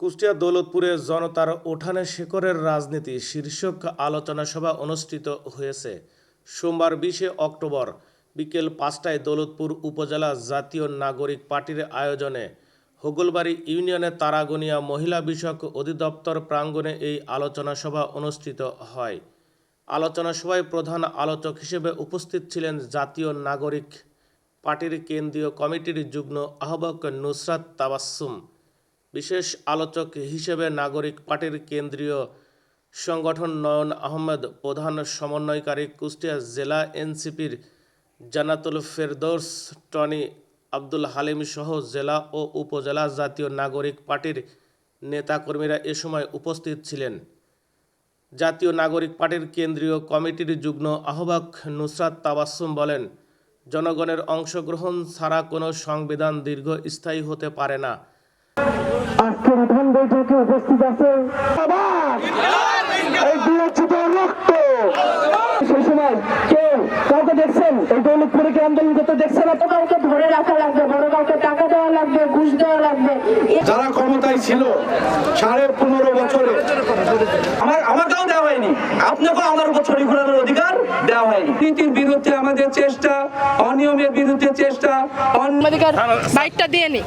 কুষ্টিয়া দৌলতপুরে জনতার ওঠানে শেকরের রাজনীতি শীর্ষক আলোচনা সভা অনুষ্ঠিত হয়েছে। সোমবার বিশে অক্টোবর বিকেল পাঁচটায় দৌলতপুর উপজেলা জাতীয় নাগরিক পার্টির আয়োজনে হোগলবাড়ি ইউনিয়নের তারাগনিয়া মহিলা বিষয়ক অধিদপ্তর প্রাঙ্গণে এই আলোচনা সভা অনুষ্ঠিত হয়। আলোচনা সভায় প্রধান আলোচক হিসেবে উপস্থিত ছিলেন জাতীয় নাগরিক পার্টির কেন্দ্রীয় কমিটির যুগ্ম আহ্বায়ক নুসরাত তাবাসসুম। বিশেষ আলোচক হিসেবে নাগরিক পার্টির কেন্দ্রীয় সংগঠন নয়ন আহমেদ, প্রধান সমন্বয়কারী কুষ্টিয়া জেলা এনসিপির জানাতুল ফেরদৌস, টনি আব্দুল হালিম সহ জেলা ও উপজেলা জাতীয় নাগরিক পার্টির নেতাকর্মীরা এ সময় উপস্থিত ছিলেন। জাতীয় নাগরিক পার্টির কেন্দ্রীয় কমিটির যুগ্ম আহ্বায়ক নুসরাত তাবাসসুম বলেন, জনগণের অংশগ্রহণ ছাড়া কোনো সংবিধান দীর্ঘস্থায়ী হতে পারে না। আজকে প্রধান বৈঠকে উপস্থিত আছে। আবার এই বিরোচিত রক্ত। সেই সময় কেউ কাউকে দেখছেন? এই দৌলতপুরে কি আন্দোলন করতে দেখছেন? ছোট কাউকে ধরে রাখা লাগবে বড় কাউকে টাকা দেওয়া লাগবে ঘুষ দেওয়া লাগবে। যারা ক্ষমতায় ছিল সাড়ে পনেরো বছরে আমার আমাকেও দেওয়া হয়নি। আপনাকে আমার উপর ছড়ি ঘোরানোর অধিকার দেওয়া হয়নি। নীতির বিরুদ্ধে আমাদের চেষ্টা অনিয়মের বিরুদ্ধে চেষ্টা অন্য আমাদের বাইকটা দিয়ে নি।